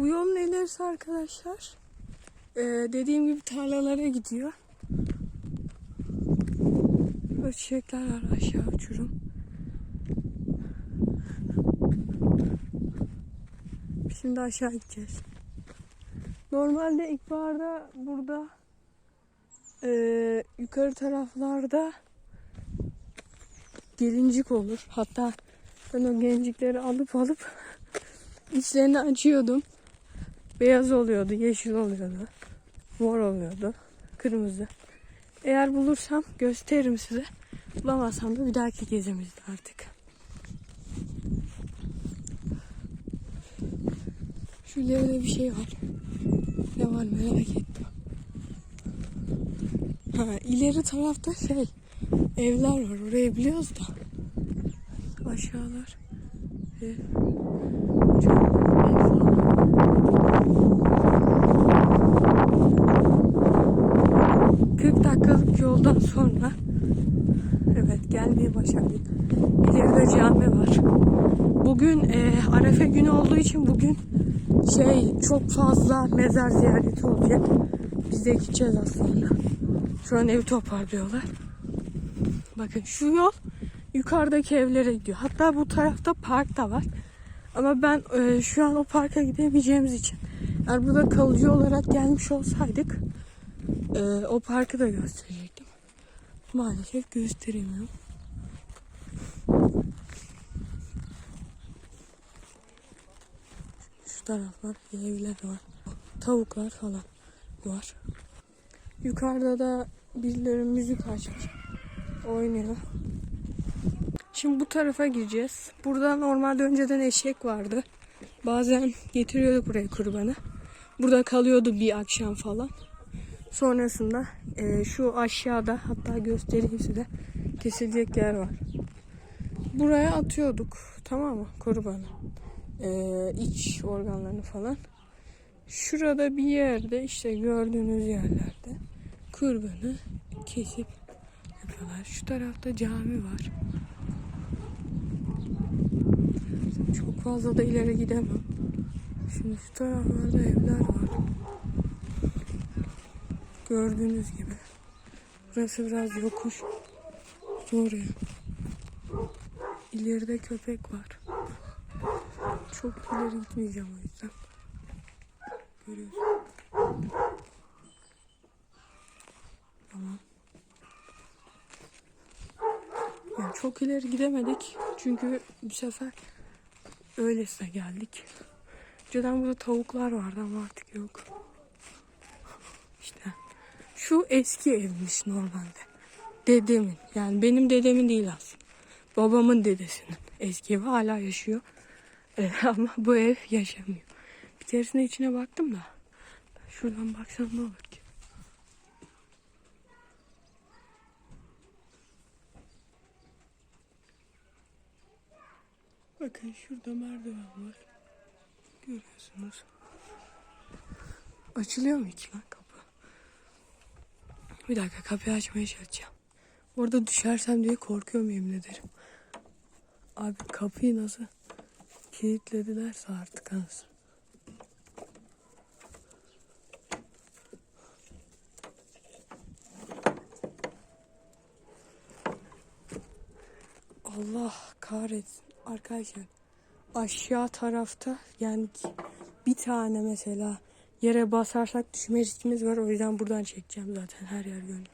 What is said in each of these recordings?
Bu yolun ilerisi arkadaşlar. Ee, dediğim gibi tarlalara gidiyor. Böyle çiçekler var aşağı uçurum. Şimdi aşağı gideceğiz. Normalde ilkbaharda burada eee, yukarı taraflarda gelincik olur. Hatta ben o gelincikleri alıp alıp içlerini açıyordum. Beyaz oluyordu, yeşil oluyordu, mor oluyordu, kırmızı. Eğer bulursam gösteririm size. Bulamazsam da bir dahaki gezimizde artık. Şu ileride bir şey var. Ne var merak ettim. Ha, ileri tarafta şey evler var. Orayı biliyoruz da. Aşağılar. Ev. Çok ev falan. 40 dakikalık yoldan sonra evet gelmeye başardık. İleride cami var. Bugün e, Arefe günü olduğu için bugün şey çok fazla mezar ziyareti olacak. Biz de gideceğiz aslında. Şu an evi toparlıyorlar. Bakın şu yol yukarıdaki evlere gidiyor. Hatta bu tarafta park da var. Ama ben e, şu an o parka gidemeyeceğimiz için eğer burada kalıcı olarak gelmiş olsaydık e, o parkı da gösterecektim. Maalesef gösteremiyorum. Şu taraflar evler var. Tavuklar falan var. Yukarıda da birileri müzik açmış. Oynuyor. Şimdi bu tarafa gireceğiz. Burada normalde önceden eşek vardı. Bazen getiriyorduk buraya kurbanı. Burada kalıyordu bir akşam falan. Sonrasında e, şu aşağıda hatta göstereyim size kesilecek yer var. Buraya atıyorduk tamam mı kurbanı. E, iç organlarını falan. Şurada bir yerde işte gördüğünüz yerlerde kurbanı kesip yapıyorlar. Şu tarafta cami var. Çok fazla da ileri gidemem. Şimdi şu taraflarda evler var. Gördüğünüz gibi. Burası biraz yokuş. Zor ya. İleride köpek var. Çok ileri gitmeyeceğim o yüzden. Görüyorsun. Tamam. Yani çok ileri gidemedik. Çünkü bu sefer öylesine geldik. Önceden burada tavuklar vardı ama artık yok. Şu eski evmiş normalde. Dedemin. Yani benim dedemin değil aslında. Babamın dedesinin. Eski evi hala yaşıyor. Ee, ama bu ev yaşamıyor. Bir keresinde içine baktım da. Şuradan baksam ne olur ki? Bakın şurada merdiven var. Görüyorsunuz. Açılıyor mu hiç lan kapı? Bir dakika kapıyı açmaya çalışacağım. Orada düşersem diye korkuyorum yemin ederim. Abi kapıyı nasıl kilitledilerse artık anasını. Allah kahretsin. Arkadaşlar aşağı tarafta yani bir tane mesela yere basarsak düşme riskimiz var. O yüzden buradan çekeceğim zaten her yer görünüyor.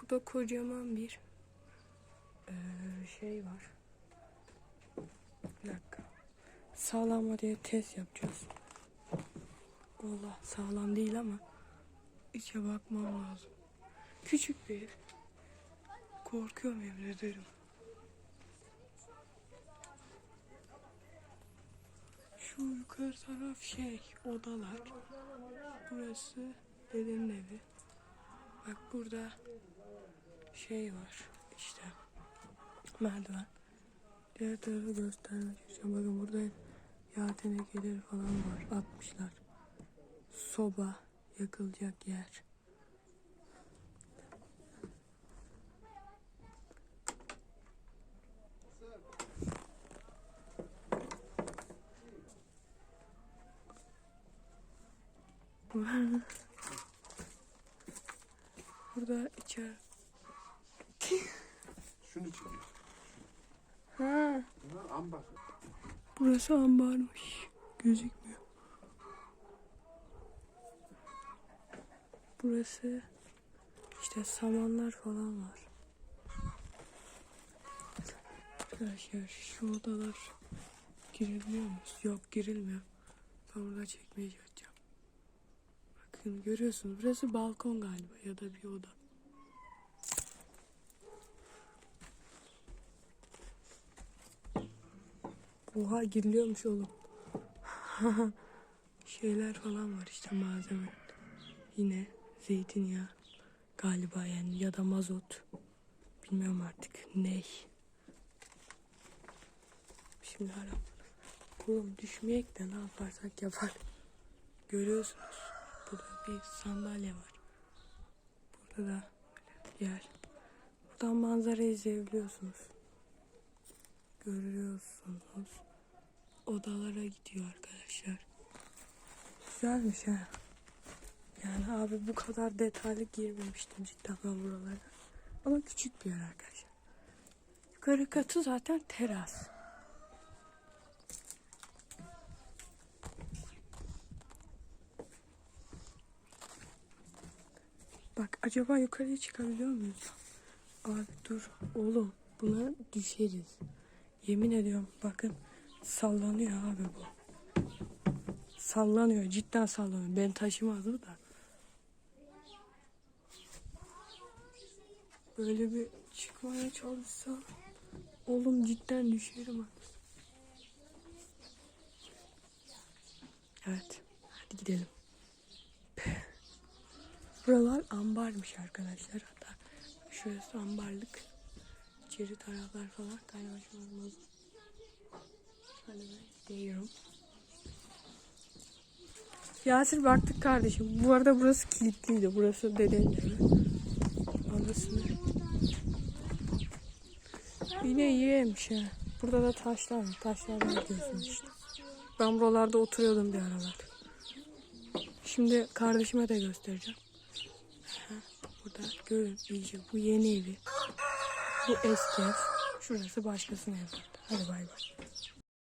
Burada kocaman bir eee, şey var. Bir dakika. Sağlam mı diye test yapacağız. Valla sağlam değil ama içe bakmam lazım. Küçük bir. Korkuyorum yemin ederim. Şu yukarı taraf şey odalar. Burası dedenin evi. Bak burada şey var işte merdiven. Diğer tarafı göstermek istiyorum. Bakın burada yağ tenekeleri falan var. Atmışlar. Soba yakılacak yer. Burada içer. Şunu çekiyor. Ha, Bunlar ambar. burası ambarmış. Gözükmüyor. Burası işte samanlar falan var. Arkadaşlar şu odalar girebiliyor muyuz? Yok girilmiyor. Ben burada çekmeye. Bakın görüyorsunuz burası balkon galiba ya da bir oda. Oha giriliyormuş oğlum. Şeyler falan var işte malzeme. Yine zeytinyağı galiba yani ya da mazot. Bilmiyorum artık ney. Aram. Oğlum düşmeyek de ne yaparsak yapar. Görüyorsunuz. Burada bir sandalye var. Burada da yer. Buradan manzarayı izleyebiliyorsunuz. Görüyorsunuz. Odalara gidiyor arkadaşlar. Güzelmiş ha. Yani abi bu kadar detaylı girmemiştim cidden ben buralara. Ama küçük bir yer arkadaşlar. Yukarı katı zaten teras. Bak acaba yukarıya çıkabiliyor muyuz? Abi dur oğlum buna düşeriz. Yemin ediyorum bakın sallanıyor abi bu. Sallanıyor cidden sallanıyor. Ben taşımazdı da. Böyle bir çıkmaya çalışsam oğlum cidden düşerim abi. Evet hadi gidelim. Buralar ambarmış arkadaşlar. Hatta şurası ambarlık. İçeri taraflar falan kaynaşmaz. Hani ben gidiyorum. Yasir baktık kardeşim. Bu arada burası kilitliydi. Burası dedenin evi. Anasını. Yine iyiymiş ha. Burada da taşlar var. Taşlardan gidiyorsun işte. Ben buralarda oturuyordum bir aralar. Şimdi kardeşime de göstereceğim. Burada görün. Bu yeni evi. Bu eski ev. Şurası başkasının evi. Hadi bay bay.